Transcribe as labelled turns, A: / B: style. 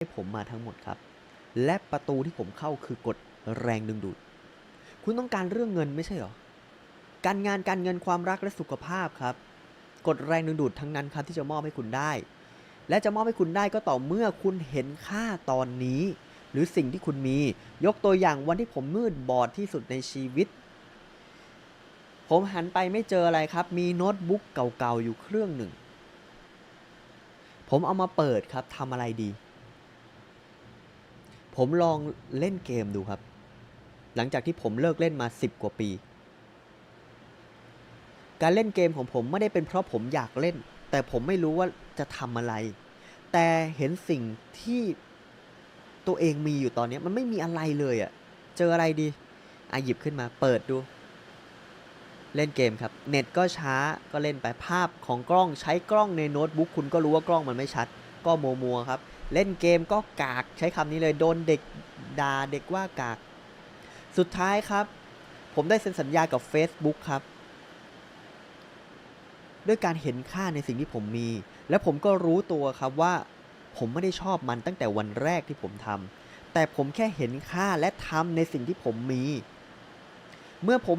A: ให้ผมมาทั้งหมดครับ และประตูที่ผมเข้าคือกฎแรงดึงดูด คุณต้องการเรื่องเงินไม่ใช่หรอ การงานการเงินความรักและสุขภาพครับ กฎแรงดึงดูดทั้งนั้นครับที่จะมอบให้คุณได้ และจะมอบให้คุณได้ก็ต่อเมื่อคุณเห็นค่าตอนนี้ หรือสิ่งที่คุณมี ยกตัวอย่างวันที่ผมมืดบอดที่สุดในชีวิต ผมหันไปไม่เจออะไรครับ มีโน้ตบุ๊กเก่าๆอยู่เครื่องหนึ่ง ผมเอามาเปิดครับทำอะไรดี ผมลองเล่นเกมดูครับ หลังจากที่ผมเลิกเล่นมา 10 กว่าปี การเล่นเกมของผมไม่ได้เป็นเพราะผมอยากเล่น แต่ผมไม่รู้ว่าจะทำอะไร แต่เห็นสิ่งที่ตัวเองมีอยู่ตอนนี้มันไม่มีอะไรเลยอะ่ะ เจออะไรดีอะหยิบขึ้นมาเปิดดู เล่นเกมครับ เน็ตก็ช้าก็เล่นไปภาพของกล้องใช้กล้องในโน้ตบุ๊กคุณก็รู้ว่ากล้องมันไม่ชัด ก็มัวมัวครับ เล่นเกมก็กากใช้คำนี้เลยโดนเด็กด่าเด็กว่ากาก สุดท้ายครับ ผมได้เซ็นสัญญากับ Facebook ครับ ด้วยการเห็นค่าในสิ่งที่ผมมี และผมก็รู้ตัวครับว่า ผมไม่ได้ชอบมันตั้งแต่วันแรกที่ผมทำแต่ผมแค่เห็นค่าและทำในสิ่งที่ผมมี เมื่อผม